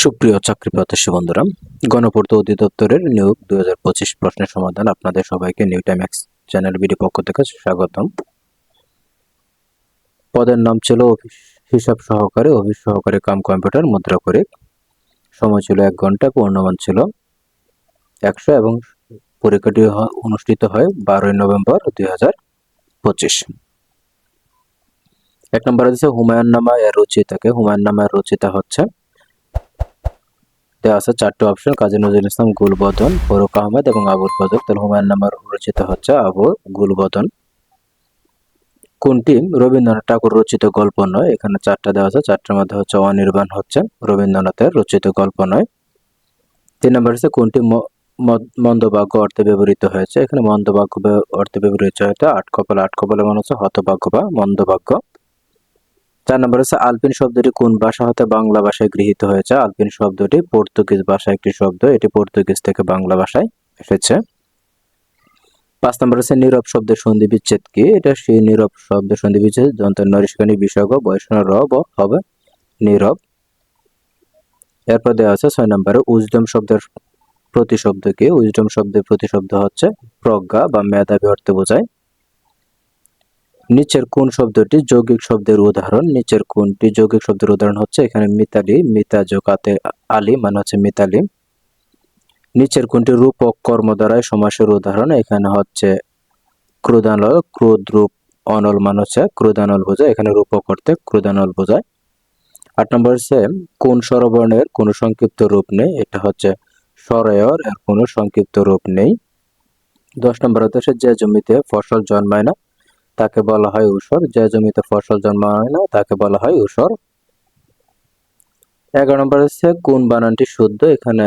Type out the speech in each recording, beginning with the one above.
সুপ্রিয় চাকরি প্রত্যাশী বন্ধুরা, গণপূর্ত অধিদপ্তরের নিয়োগ দুই হাজার পঁচিশ প্রশ্নের সমাধান আপনাদের সবাইকে new time X channel BD পক্ষ থেকে স্বাগতম। পদের নাম ছিল অফিস, হিসাব সহকারী, অফিস সহকারী কাম কম্পিউটার মুদ্রা করে। সময় ছিল এক ঘণ্টা, পূর্ণমান ছিল একশো এবং পরীক্ষাটি অনুষ্ঠিত হয় বারোই নভেম্বর দুই হাজার পঁচিশ। এক নম্বর দিচ্ছে হুমায়ুন নামা, এর রচিতাকে হুমায়ুন নামা এর রচিতা হচ্ছে দেওয়া আছে চারটি অপশন কাজী নজরুল ইসলাম গুলবদন, ফরুক আহমেদ এবং আবুল ফজল। তাহলে হুমায়ুন নামার রচিত হচ্ছে আবু গুলবদন। কোনটি রবীন্দ্রনাথ ঠাকুর রচিত গল্প নয়। এখানে চারটা দেওয়া আছে। চারটার মধ্যে হচ্ছে অনির্বাণ হচ্ছে রবীন্দ্রনাথের রচিত গল্প নয়। তিন নম্বর হচ্ছে কোনটি মন্দভাগ্য অর্থে ব্যবহৃত হয়েছে? এখানে মন্দভাগ্য অর্থে ব্যবহৃত হয়েছে আট কপাল। আট কপালে মানে হচ্ছে হতভাগ্য বা মন্দভাগ্য। চার নম্বর হচ্ছে আলপিন শব্দটি কোন ভাষা হতে বাংলা ভাষায় গৃহীত হয়েছে? আলপিন শব্দটি পর্তুগিজ ভাষা একটি শব্দ। এটি পর্তুগিজ থেকে বাংলা ভাষায় এসেছে। পাঁচ নম্বর হচ্ছে নীরব শব্দের সন্ধি বিচ্ছেদ কি? এটা সেই নীরব শব্দের সন্ধি বিচ্ছেদ, যন্ত্র নরিষ্কানি বিসর্গ বয়সন র ব হবে নীরব। এরপর দেওয়া আছে ছয় নম্বরে, উজডম শব্দের প্রতিশব্দ কি? উজডম শব্দের প্রতিশব্দ হচ্ছে প্রজ্ঞা বা মেধাবী অর্থে বোঝায়। নিচের কোন শব্দটি যৌগিক শব্দের উদাহরণ? নিচের কোনটি যৌগিক শব্দের উদাহরণ হচ্ছে এখানে মিতালি মিতা যোগাতে আলী মানে হচ্ছে মিতালি। নিচের কোনটি রূপক কর্ম দ্বারাই সমাসের উদাহরণ? এখানে হচ্ছে ক্রোধানল ক্রোধ রূপ অনল মানে হচ্ছে ক্রোধানল বোঝায়, এখানে রূপক অর্থে ক্রোধানল বোঝায়। আট নম্বর হচ্ছে কোন স্বরবর্ণের কোনো সংক্ষিপ্ত রূপ নেই? এটা হচ্ছে স্বরয়র, এর কোনো সংক্ষিপ্ত রূপ নেই। দশ নম্বর হচ্ছে যে জমিতে ফসল জন্মায় না তাকে বলা হয় ঊষর যে জমিতে ফসল জন্মায় না, তাকে বলা হয় ঊষর এগারো নম্বর হচ্ছে কোন বানানটি শুদ্ধ, এখানে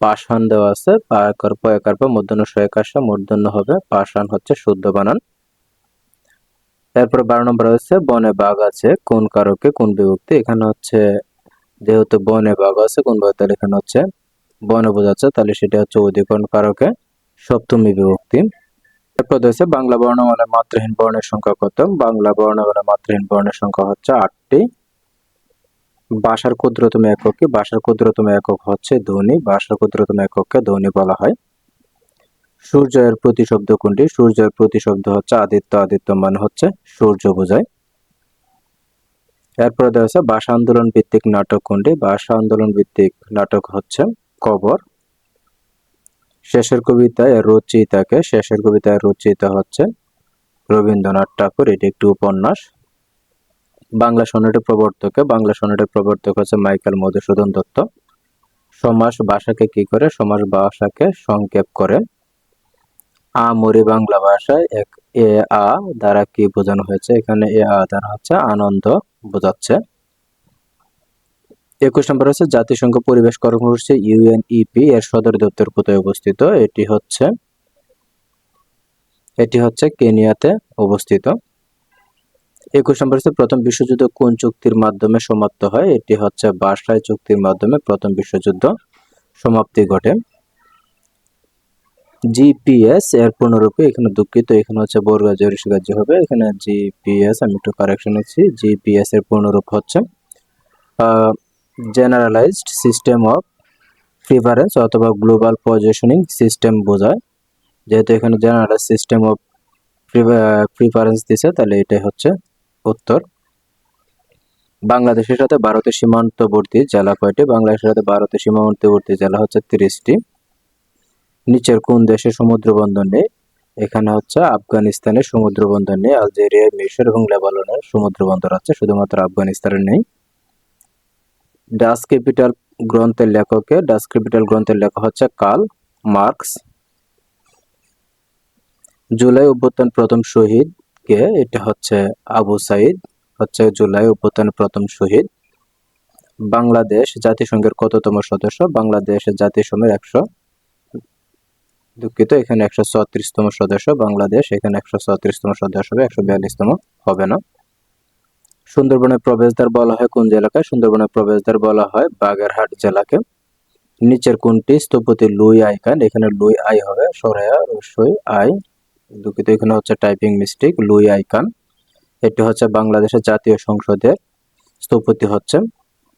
পাষাণ দেওয়া আছে পায়াকার পয়াকার পা মূর্ধন্য, সয়কাশা, মূর্ধন্য হবে, পাষাণ হচ্ছে শুদ্ধ বানান। তারপরে বারো নম্বর হচ্ছে বনে বাঘ আছে, কোন কারকে, কোন বিভক্তি, এখানে হচ্ছে যেহেতু বনে বাঘ আছে, কোন বিভক্তি তাহলে এখানে হচ্ছে বনে বোঝাচ্ছে তাহলে সেটা হচ্ছে অধিকরণ কারকে, সপ্তমী বিভক্তি। এরপর হচ্ছে বাংলা বর্ণমালায় মাত্রাহীন বর্ণের সংখ্যা কত? বাংলা বর্ণমালায় মাত্রাহীন বর্ণের সংখ্যা হচ্ছে আটটি। ভাষার ক্ষুদ্রতম একক ভাষার ক্ষুদ্রতম একক হচ্ছে ধ্বনি। ভাষার ক্ষুদ্রতম একককে ধ্বনি বলা হয়। সূর্য এর প্রতিশব্দ কোনটি? সূর্য এর প্রতিশব্দ হচ্ছে আদিত্য। আদিত্য মানে হচ্ছে সূর্য বোঝায়। এরপরে দেওয়া আছে ভাষা আন্দোলন ভিত্তিক নাটক কোনটি? ভাষা আন্দোলন ভিত্তিক নাটক হচ্ছে কবর। শেষের কবিতায় রচিতাকে, শেষের কবিতায় রচয়িতা হচ্ছে রবীন্দ্রনাথ ঠাকুর। এটি একটি উপন্যাস। বাংলা সনেটের প্রবর্তকে, বাংলা সনেটের প্রবর্তক হচ্ছে মাইকেল মধুসূদন দত্ত। সমাস ভাষাকে কি করে? সমাস ভাষাকে সংক্ষেপ করে। আমরি বাংলা ভাষায় এক এ আ দ্বারা কি বোঝানো হয়েছে? এখানে এ আ দ্বারা হচ্ছে আনন্দ বোঝাচ্ছে। একুশ নম্বর হচ্ছে জাতিসংঘ পরিবেশ কর্মসূচি ইউএনইপি এর সদর দপ্তর কোথায় অবস্থিত? এটি হচ্ছে এটি হচ্ছে কেনিয়াতে অবস্থিত। একুশ নম্বর হচ্ছে প্রথম বিশ্বযুদ্ধ কোন চুক্তির মাধ্যমে সমাপ্ত হয়? এটি হচ্ছে বার্সাই চুক্তির মাধ্যমে প্রথম বিশ্বযুদ্ধ সমাপ্তি ঘটে। জিপিএস এর পূর্ণরূপে এখানে দুঃখিত, এখানে হচ্ছে বর্গা জরিসগাজ্য হবে। এখানে জিপিএস আমি একটু কারেকশন নিচ্ছি। জিপিএস এর পূর্ণরূপ হচ্ছে জেনারেলাইজড সিস্টেম অফ প্রিফারেন্স অথবা গ্লোবাল পজিশনিং সিস্টেম বোঝায়। যেহেতু এখানে জেনারেলাইজ সিস্টেম অফ প্রিফারেন্স দিছে, তাহলে এটাই হচ্ছে উত্তর। বাংলাদেশের সাথে ভারতের সীমান্তবর্তী জেলা কয়টি? বাংলাদেশের সাথে ভারতের সীমান্তবর্তী জেলা হচ্ছে তিরিশটি। নিচের কোন দেশে সমুদ্র বন্দর নেই? এখানে হচ্ছে আফগানিস্তানের সমুদ্র বন্দর নেই, আলজেরিয়া, মিশর এবং লেবাননের সমুদ্র বন্দর আছে, শুধুমাত্র আফগানিস্তানের নেই। ডাস ক্যাপিটাল গ্রন্থের লেখকে ডাস ক্যাপিটাল গ্রন্থের লেখক হচ্ছে কার্ল মার্কস। জুলাই অভ্যুত্থান প্রথম শহীদ কে এটা হচ্ছে আবু সাইদ, হচ্ছে জুলাই অভ্যুত্থানের প্রথম শহীদ। বাংলাদেশ জাতিসংঘের কততম সদস্য? বাংলাদেশ জাতিসংঘের একশো, দুঃখিত, এখানে একশো ছত্রিশতম সদস্য। বাংলাদেশ, এখানে একশো ছত্রিশতম সদস্য হবে, একশো বিয়াল্লিশতম হবে না। সুন্দরবনের প্রবেশদ্বার বলা হয় কোন জেলাকে? সুন্দরবনের প্রবেশদ্বার বলা হয় বাগেরহাট জেলাকে। নিচের কোনটি? স্থপতি লুই আইকান এখানে লুই আই হবে। সরাইয়া, রসই, আই। দুঃখিত, এখানে হচ্ছে টাইপিং মিস্টেক। লুই আইকান এটি হচ্ছে বাংলাদেশের জাতীয় সংসদের স্থপতি হচ্ছে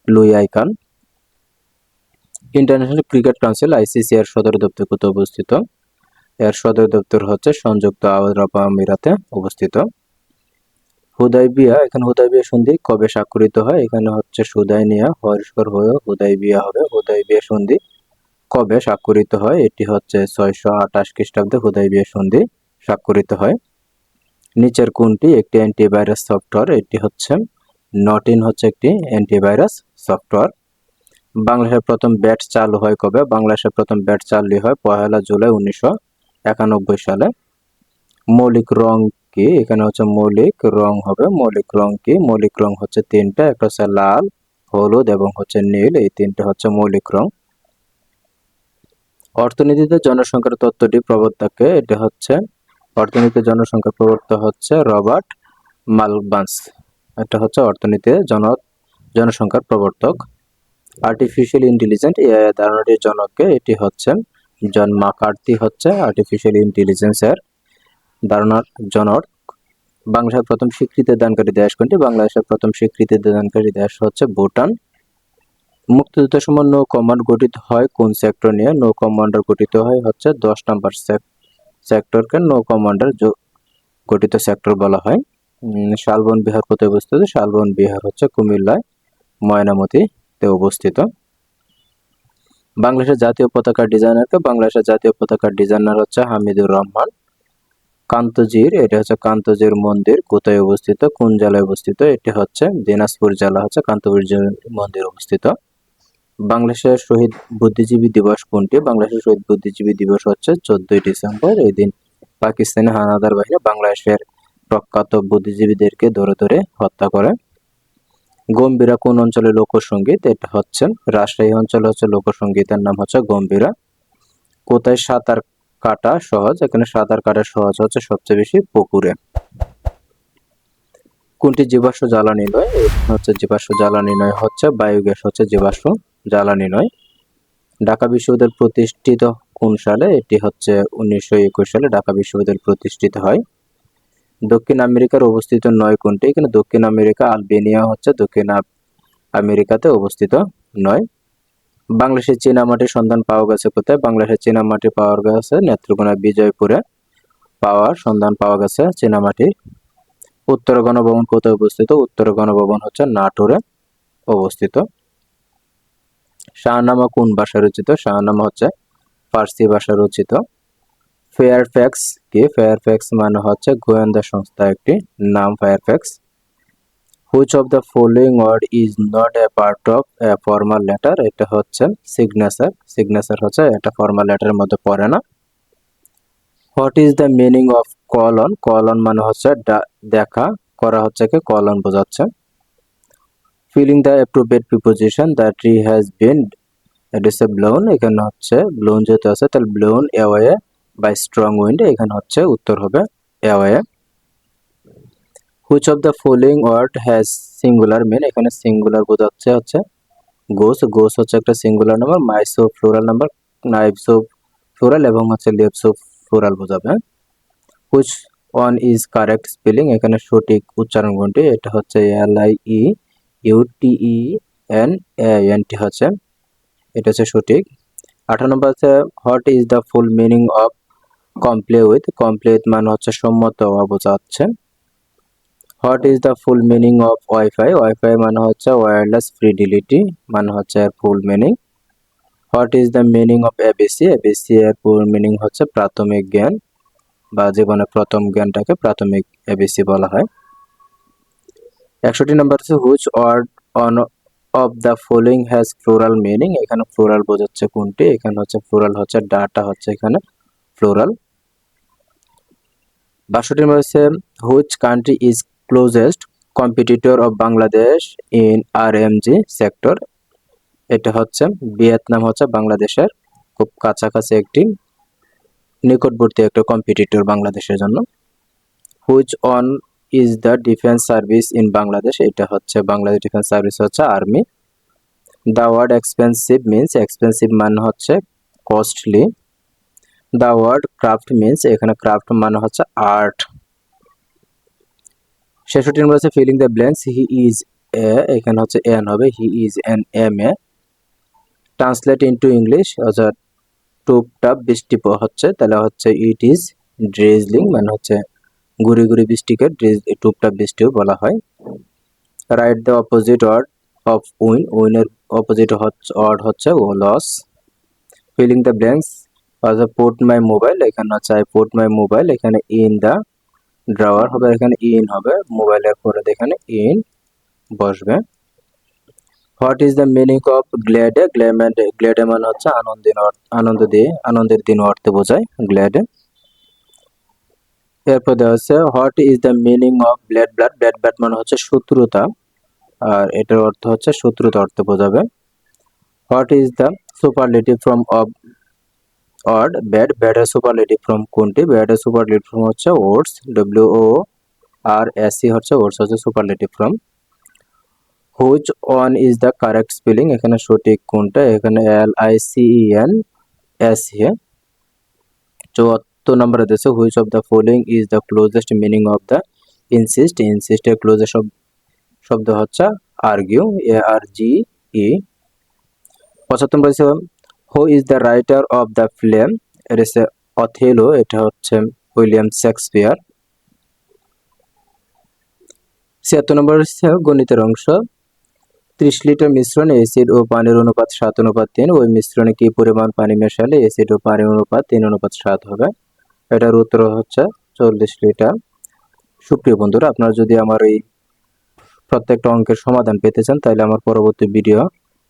Louis I Kahn international cricket council, ICC এর সদর দপ্তর কোথায় অবস্থিত? এর সদর দপ্তর হচ্ছে সংযুক্ত আরব আমিরাতে অবস্থিত। হুদাইবিয়া এখানে হুদাইবিয়া সন্ধি, কবে স্বাক্ষরিত হয়? এখানে হচ্ছে সুদাইনিয়া হরিষ্কর হয়ে হুদাইবিয়া হবে হুদাইবিয়া সন্ধি। কবে স্বাক্ষরিত হয়? এটি হচ্ছে ছয়শো আঠাশ খ্রিস্টাব্দে হুদাইবিয়া সন্ধি স্বাক্ষরিত হয়। নিচের কোনটি? একটি অ্যান্টিভাইরাস সফটওয়্যার এটি হচ্ছে নট ইন হচ্ছে একটি অ্যান্টিভাইরাস সফটওয়্যার বাংলাদেশের প্রথম ব্যাট চালু হয় কবে? বাংলাদেশের প্রথম ব্যাট চালু হয় পহেলা জুলাই উনিশশো একানব্বই সালে। মৌলিক রং কি? এখানে হচ্ছে মৌলিক রং হবে। মৌলিক রং কি? মৌলিক রং হচ্ছে তিনটা। একটা হচ্ছে লাল, হলুদ এবং হচ্ছে নীল। এই তিনটা হচ্ছে মৌলিক রং। অর্থনীতিতে জনসংখ্যার তত্ত্বটি প্রবর্তকে। এটা হচ্ছে অর্থনীতিতে জনসংখ্যার প্রবর্তক হচ্ছে রবার্ট মালবান্স। এটা হচ্ছে অর্থনীতিতে জন, জনসংখ্যার প্রবর্তক। আর্টিফিশিয়াল ইন্টেলিজেন্ট এআই ধারণাটির জনককে। এটি হচ্ছে জন মাকার্তি হচ্ছে আর্টিফিশিয়াল ইন্টেলিজেন্সের জনক বাংলাদেশের প্রথম স্বীকৃতি দানকারী দেশ কোনটি? বাংলাদেশের প্রথম স্বীকৃতি দানকারী দেশ হচ্ছে ভুটান। মুক্তিযুদ্ধ সময় নৌ কমান্ড গঠিত হয় কোন সেক্টর নিয়ে? নৌ কমান্ডার গঠিত হয় হচ্ছে দশ নম্বর সেক্টরকে নৌ কমান্ডার গঠিত সেক্টর বলা হয়। শালবন বিহার কোথায় অবস্থিত? শালবন বিহার হচ্ছে কুমিল্লায় ময়নামতিতে অবস্থিত। বাংলাদেশের জাতীয় পতাকার ডিজাইনারকে বাংলাদেশের জাতীয় পতাকার ডিজাইনার হচ্ছে হামিদুর রহমান। কান্তজির, এটা হচ্ছে কান্তজির মন্দির, কোথায় অবস্থিত, কোন জেলায় অবস্থিত, এটি হচ্ছে দিনাজপুর জেলা, হচ্ছে কান্তপুর মন্দির অবস্থিত। বাংলাদেশের শহীদ বুদ্ধিজীবী দিবস কোনটি? বাংলাদেশের শহীদ বুদ্ধিজীবী দিবস হচ্ছে চোদ্দই ডিসেম্বর, এই দিন পাকিস্তানি হানাদার বাহিনী বাংলাদেশের প্রখ্যাত বুদ্ধিজীবীদেরকে ধরে ধরে হত্যা করে। গম্ভীরা কোন অঞ্চলে লোকসঙ্গীত এটা হচ্ছে রাজশাহী অঞ্চলে হচ্ছে লোকসঙ্গীতের নাম হচ্ছে গম্ভীরা। কোথায় সাঁতার কাটা সহজ, এখানে সাঁতার কাটা সহজ হচ্ছে সবচেয়ে বেশি পুকুরে। কোনটি জীবাশ্ম জ্বালানি নয়? হচ্ছে জীবাশ্ম জ্বালানি নয়, হচ্ছে বায়োগ্যাস, হচ্ছে জীবাশ্ম জ্বালানি নয়। ঢাকা বিশ্ববিদ্যালয় প্রতিষ্ঠিত কোন সালে? এটি হচ্ছে উনিশশো একুশ সালে ঢাকা বিশ্ববিদ্যালয় প্রতিষ্ঠিত হয়। দক্ষিণ আমেরিকার অবস্থিত নয় কোনটি? এখানে দক্ষিণ আমেরিকা, আলবেনিয়া হচ্ছে দক্ষিণ আমেরিকাতে অবস্থিত নয়। বাংলাদেশের চীনামাটির সন্ধান পাওয়া গেছে কোথায়? বাংলাদেশের চীনামাটি পাওয়া গেছে নেত্রকোনা বিজয়পুরে। পাওয়ার সন্ধান পাওয়া গেছে চীনামাটি উত্তর গণভবন কোথায় অবস্থিত? উত্তর গণভবন হচ্ছে নাটোরে অবস্থিত। শাহনামা কোন ভাষায় রচিত? শাহনামা হচ্ছে ফার্সি ভাষা রচিত। ফেয়ারফ্যাক্স কি? ফেয়ারফ্যাক্স মানে হচ্ছে গোয়েন্দা সংস্থা একটি নাম Fairfax which of the following word is not a part of a formal letter এটা হচ্ছে সিগনেচার সিগনেচার হচ্ছে, এটা ফর্মাল লেটারের মধ্যে পড়ে না। What is the meaning of colon colon মানে হচ্ছে দেখা। করা হচ্ছে কি? কলন বোঝাচ্ছে। Filling the appropriate preposition the tree has been a blown এখানে হচ্ছে ব্লোন যেহেতু আছে, তাহলে blown away by strong wind এখানে হচ্ছে উত্তর হবে away which of the following word has singular mean এখানে সিঙ্গুলার বোঝাচ্ছে হচ্ছে গোস গোস হচ্ছে একটা singular number mice plural number knives plural এবং হচ্ছে লেপসো ফ্লোরাল বোঝাবে which one is correct spelling এখানে সঠিক উচ্চারণ কোনটি? এটা হচ্ছে L I E U T E N N T হচ্ছে, এটা হচ্ছে সঠিক। আঠারো নম্বর হচ্ছে what is the full meaning of comply with comply with মানে হচ্ছে সম্মত হওয়া বোঝাচ্ছে what is the full meaning of wifi wifi মানে হচ্ছে ওয়্যারলেস ফ্রিডিলিটি মানে হচ্ছে এর full meaning what is the meaning of ABC ABC এর ফুল মিনিং হচ্ছে প্রাথমিক জ্ঞান, বা জীবনের প্রথম জ্ঞানটাকে প্রাথমিক এবিসি বলা হয়। একষট্টি নাম্বার হচ্ছে which word one of the following has plural meaning এখানে ফ্লোরাল বোঝাচ্ছে কোনটি? এখানে হচ্ছে ফ্লোরাল হচ্ছে ডাটা হচ্ছে এখানে ফ্লোরাল বাষট্টি নম্বর হচ্ছে which country is closest competitor of Bangladesh in R G sector এটা হচ্ছে ভিয়েতনাম, হচ্ছে বাংলাদেশের খুব কাছাকাছি একটি নিকটবর্তী একটা কম্পিটিটর বাংলাদেশের জন্য। Which one is the defence service in Bangladesh এটা হচ্ছে বাংলাদেশ ডিফেন্স সার্ভিস হচ্ছে army the word expensive means expensive মানে হচ্ছে costly the word craft means এখানে ক্রাফট মানে হচ্ছে আর্ট ছেষট্টি নম্বর হচ্ছে filling the blanks he is a এখানে হচ্ছে এন হবে। He is an M A translate into English অর্থাৎ টুপটাপ বৃষ্টি হচ্ছে, তাহলে হচ্ছে ইট ইজ ড্রেজলিং মানে হচ্ছে গুড়ি গুড়ি বৃষ্টিকে ড্রেজ টুপটাপ বৃষ্টিও বলা হয়। Write the opposite word of win উইনের opposite word হচ্ছে ও লস ফিলিং দ্য ব্ল্যাঙ্কস অর্থাৎ পোর্ট মাই মোবাইল এখানে হচ্ছে আই পোর্ট মাই মোবাইল এখানে ইন দ্য ড্রাওয়ার হবে, এখানে ইন হবে মোবাইলের পরে এখানে ইন বসবে। What is the meaning of gladden গ্ল্যামেন্ড গ্ল্যাডে মানে হচ্ছে আনন্দিন আনন্দ দিয়ে, আনন্দের দিন অর্থে বোঝায় গ্ল্যাডে এরপর দেওয়া হচ্ছে what is the meaning of bad blood bad blood মানে হচ্ছে শত্রুতা, আর এটার অর্থ হচ্ছে শত্রুতা অর্থে বোঝাবে। What is the superlative form of odd bad ব্যাডের সুপারলেটিভ ফ্রম কোনটি? ব্যাডের সুপারলেটিভ ফ্রম হচ্ছে oats W O R S C হচ্ছে ওটস হচ্ছে superlative form which one is the correct spelling এখানে সঠিক কোনটা? এখানে L I C E N S A চুয়াত্তর নম্বরে দেশে which of the following is the closest meaning of the insist ইনসিস্টের closest শব্দ হচ্ছে argue A R G E পঁচাত্তর নম্বর who is the writer of the film এর হচ্ছে Othello এটা হচ্ছে উইলিয়াম শেক্সপিয়ার ছিয়াত্তর নম্বর হচ্ছে গণিতের অংশ। ত্রিশ লিটার মিশ্রণে অ্যাসিড ও পানির অনুপাত সাত অনুপাত তিন। ওই মিশ্রণে কি পরিমাণ পানি মেশালে অ্যাসিড ও পানির অনুপাত তিন অনুপাত সাত হবে? এটার উত্তর হচ্ছে চল্লিশ লিটার। সুপ্রিয় বন্ধুরা, আপনারা যদি আমার এই প্রত্যেকটা অঙ্কের সমাধান পেতে চান, তাহলে আমার পরবর্তী ভিডিও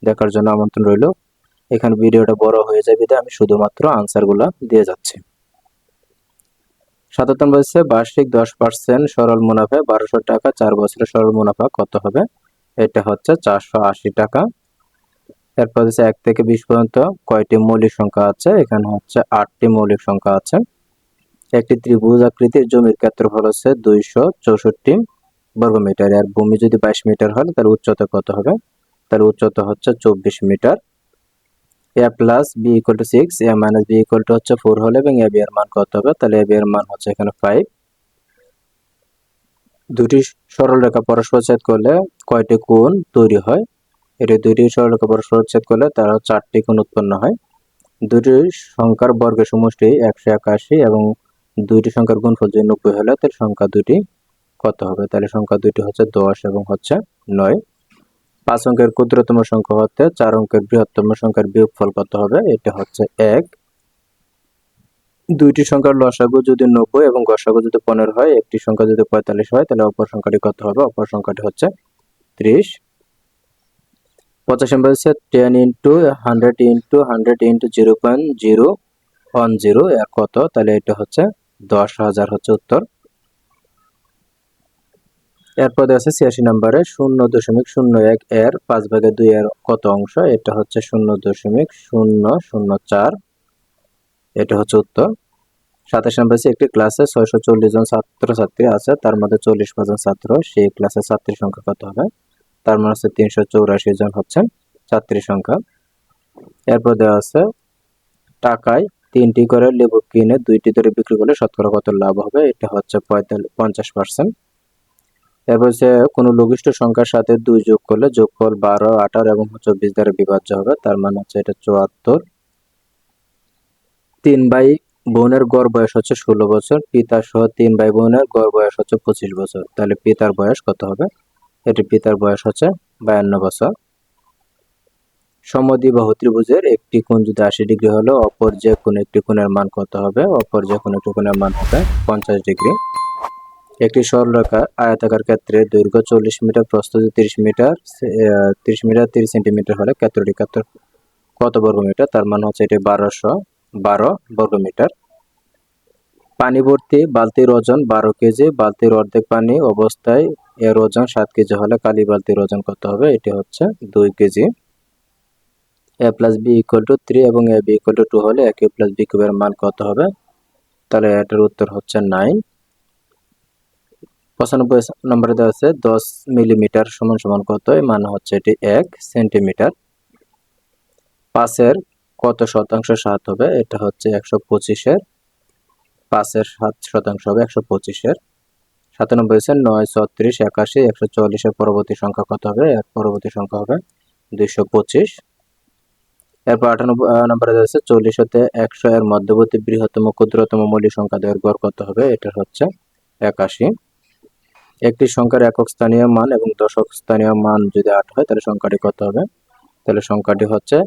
দেখার জন্য আমন্ত্রণ রইল। এখানে ভিডিওটা বড় হয়ে যাবে আমি শুধুমাত্র আনসারগুলো দিয়ে যাচ্ছি। সাতাত্তর বলছে বার্ষিক দশ পার্সেন্ট সরল মুনাফা, বারোশো টাকা, চার বছরের সরল মুনাফা কত হবে? এটা হচ্ছে চারশো আশি টাকা। এরপর হচ্ছে এক থেকে বিশ পর্যন্ত কয়টি মৌলিক সংখ্যা আছে? এখানে হচ্ছে আটটি মৌলিক সংখ্যা আছে। একটি ত্রিভুজ আকৃতির জমির ক্ষেত্রফল হচ্ছে দুইশো চৌষট্টি বর্গমিটার। আর ভূমি যদি বাইশ মিটার হয় তাহলে উচ্চতা কত হবে? তাহলে উচ্চতা হচ্ছে চব্বিশ metre. A plus B equal to six A minus B equal to হচ্ছে ফোর হলে এবং এ বি এর মান কত হবে? তাহলে এ বি এর মান হচ্ছে এখানে ফাইভ দুটি সরল রেখা পরস্পর ছেদ করলে কয়টি কোণ তৈরি হয়? এটি দুইটি সরল রেখা পরস্পর করলে তারা চারটি কোণ উৎপন্ন হয়। দুটি সংখ্যার বর্গের সমষ্টি একশো একাশি এবং দুইটি সংখ্যার গুণফল যদি নব্বই হলে তাহলে সংখ্যা দুটি কত হবে? তাহলে সংখ্যা দুটি হচ্ছে দশ এবং হচ্ছে নয়। পাঁচ অঙ্কের ক্ষুদ্রতম সংখ্যা হতে চার অঙ্কের বৃহত্তম সংখ্যার বিয়োগফল কত হবে? এটা হচ্ছে এক। দুইটি সংখ্যার লসাগু যদি নব্বই এবং গসাগু যদি পনেরো হয়, একটি সংখ্যা যদি পঁয়তাল্লিশ হয়, তাহলে অপর সংখ্যাটি কত হবে? অপর সংখ্যাটি হচ্ছে ত্রিশ। পঁচাশি নম্বর হচ্ছে ten into hundred into hundred into zero point zero one zero কত? তাহলে এটা হচ্ছে দশ হাজার হচ্ছে উত্তর। এরপর দেওয়া আছে ছিয়াশি নম্বরে শূন্য দশমিক শূন্য এক এর পাঁচ ভাগে দুই এর কত অংশ? এটা হচ্ছে শূন্য দশমিক শূন্য শূন্য চার। এটা হচ্ছে উত্তর। সাতাশ নম্বর একটি ক্লাসে ছয়শো চল্লিশ জন ছাত্রছাত্রী আছে, তার মধ্যে চল্লিশ পার্সেন্ট ছাত্র। সেই ক্লাসে ছাত্রীর সংখ্যা কত হবে? তার মানে হচ্ছে তিনশো চৌরাশি জন হচ্ছেন ছাত্রীর সংখ্যা। এরপর দেওয়া আছে, টাকায় তিনটি করে লেবু কিনে দুইটি ধরে বিক্রি করলে শতকরা কত লাভ হবে? এটা হচ্ছে পঁয়তাল্লিশ, পঞ্চাশ পার্সেন্ট এরপর হচ্ছে কোনো লঘিষ্ঠ সংখ্যার সাথে দুই যোগ করলে যোগফল বারো, আঠারো এবং চব্বিশ দ্বারা বিভাজ্য হবে। তার মানে হচ্ছে এটা চুয়াত্তর। তিন ভাই বোনের গড় বয়স হচ্ছে ষোলো বছর। পিতা সহ তিন ভাই বোনের গড় বয়স হচ্ছে পঁচিশ বছর। তাহলে পিতার বয়স কত হবে? এটি পিতার বয়স হচ্ছে বায়ান্ন বছর। সমদ্বিবাহু ত্রিভুজের একটি কোণ যদি আশি ডিগ্রি হলো, অপর যে কোনো একটি কোণের মান কত হবে? অপর যে কোনো একটি কোণের মান হবে পঞ্চাশ ডিগ্রি। একটি সরলরেখা আয়তাকার ক্ষেত্রে দৈর্ঘ্য চল্লিশ মিটার প্রস্থ তিরিশ মিটার তিরিশ মিটার, তিরিশ সেন্টিমিটার হলে ক্ষেত্রটি ক্ষেত্র কত বর্গ মিটার তার মানে হচ্ছে এটি বারোশো বারো বর্গ মিটার পানি ভর্তি বালতির ওজন বারো কেজি, বালতির অর্ধেক পানি অবস্থায় এর ওজন সাত কেজি হলে কালি বালতির ওজন কত হবে? এটি হচ্ছে দুই KG. A plus B equal to three এবং A B equal to two হলে এক প্লাস বি কিউবের মান কত হবে? তাহলে এটার উত্তর হচ্ছে নাইন। পঁচানব্বই নম্বরে দেওয়া আছে, দশ মিলিমিটার সমান সমান কত? মানে হচ্ছে এটি এক সেন্টিমিটার। পাঁচের কত শতাংশ সাত হবে? এটা হচ্ছে একশো পঁচিশের। পাঁচের সাত শতাংশ হবে একশো পঁচিশের। সাতানব্বই হচ্ছে নয়, ছত্রিশ, একাশি, একশো চল্লিশের পরবর্তী সংখ্যা কত হবে? এর পরবর্তী সংখ্যা হবে দুইশো পঁচিশ। এরপর আঠান্ন নম্বরে রয়েছে চল্লিশ হতে একশো এর মধ্যবর্তী বৃহত্তম ক্ষুদ্রতম মৌলিক সংখ্যা দ্বয়ের গড় কত হবে? এটা হচ্ছে একাশি। একটি সংখ্যার একক স্থানীয় মান এবং দশক স্থানীয় মান যদি আট হয়, তাহলে সংখ্যাটি কত হবে? তাহলে সংখ্যাটি হচ্ছে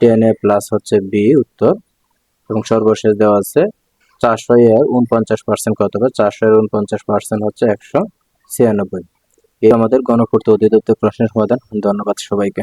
টেন এ প্লাস হচ্ছে বি উত্তর এবং সর্বশেষ দেওয়া আছে চারশো এর উনপঞ্চাশ পার্সেন্ট কত হবে? চারশো এর উনপঞ্চাশ পার্সেন্ট হচ্ছে একশো ছিয়ানব্বই। এই আমাদের গণপূর্ত অধিদপ্তর প্রশ্নের সমাধান। ধন্যবাদ সবাইকে।